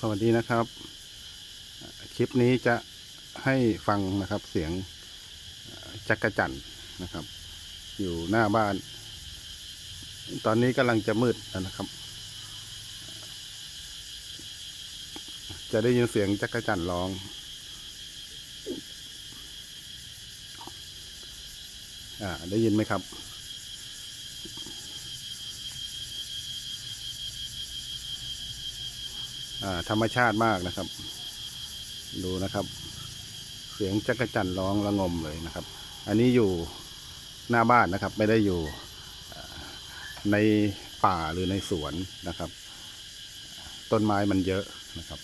สวัสดีนะครับ คลิปนี้จะให้ฟังนะครับเสียงจักรจันนะครับ อยู่หน้าบ้าน ตอนนี้กำลังจะมืดแล้วนะครับ จะได้ยินเสียงจักรจันร้อง อ่าได้ยินไหมครับ อ่า ธรรมชาติมากนะครับ ดูนะครับ เสียงจักรจันทร์ร้องระงมเลยนะครับ อันนี้อยู่หน้าบ้านนะครับ ไม่ได้อยู่ในป่าหรือในสวนนะครับ ต้นไม้มันเยอะนะครับ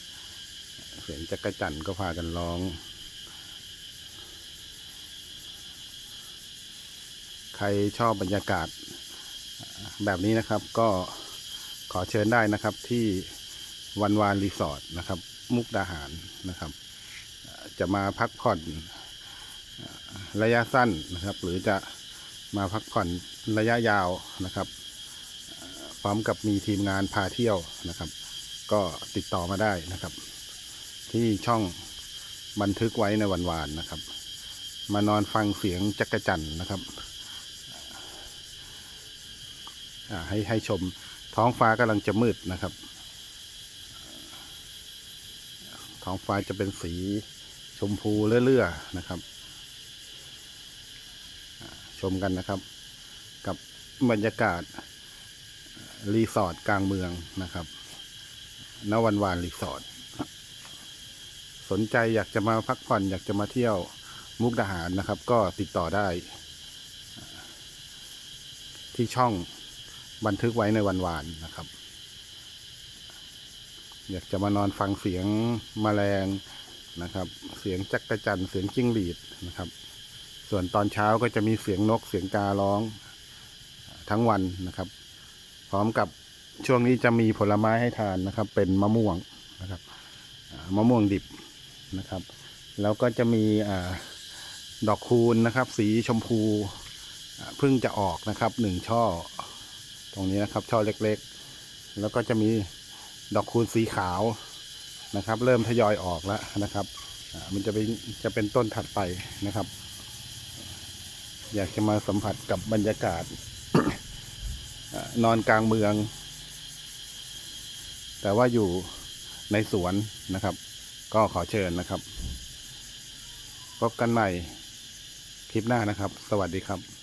เสียงจักรจันทร์ก็พากันร้อง ใครชอบบรรยากาศแบบนี้นะครับ ก็ขอเชิญได้นะครับที่ วันวานรีสอร์ทนะครับ มุกดาหารนะครับ จะมาพักผ่อนระยะสั้นนะครับ หรือจะมาพักผ่อนระยะยาวนะครับ พร้อมกับมีทีมงานพาเที่ยวนะครับ ก็ติดต่อมาได้นะครับ ที่ช่องบันทึกไว้ในวันวานนะครับ มานอนฟังเสียงจักรจันทร์นะครับให้ให้ชมท้องฟ้ากำลังจะมืดนะครับ ท้องฟ้าจะเป็นสีชมพูเลื่อยๆนะครับ ชมกันนะครับ กับบรรยากาศรีสอร์ทกลางเมืองนะครับณวันวานรีสอร์ทสนใจอยากจะมาพักผ่อนอยากจะมาเที่ยวมุกดาหารนะครับ ก็ติดต่อได้ ที่ช่องบันทึกไว้ในวันวานนะครับ อยากจะมานอนฟังเสียงแมลงนะครับ เสียงจักระจันเสียงจิ้งหรีดนะครับ ส่วนตอนเช้าก็จะมีเสียงนกเสียงการ้องทั้งวันนะครับ พร้อมกับช่วงนี้จะมีผลไม้ให้ทานนะครับ เป็นมะม่วงนะครับมะม่วงดิบนะครับ แล้วก็จะมีอดอกคูณนะครับ สีชมพูเพิ่งจะออกนะครับหนึ่งช่อ ตรงนี้นะครับช่อเล็กๆ แล้วก็จะมี ดอกคูณสีขาวนะครับ เริ่มทยอยออกแล้วนะครับมันจะเป็นจะเป็นต้นถัดไปนะครับ อยากจะมาสัมผัสกับบรรยากาศนอนกลางเมือง แต่ว่าอยู่ในสวนนะครับ ก็ขอเชิญนะครับ พบกันใหม่คลิปหน้านะครับ สวัสดีครับ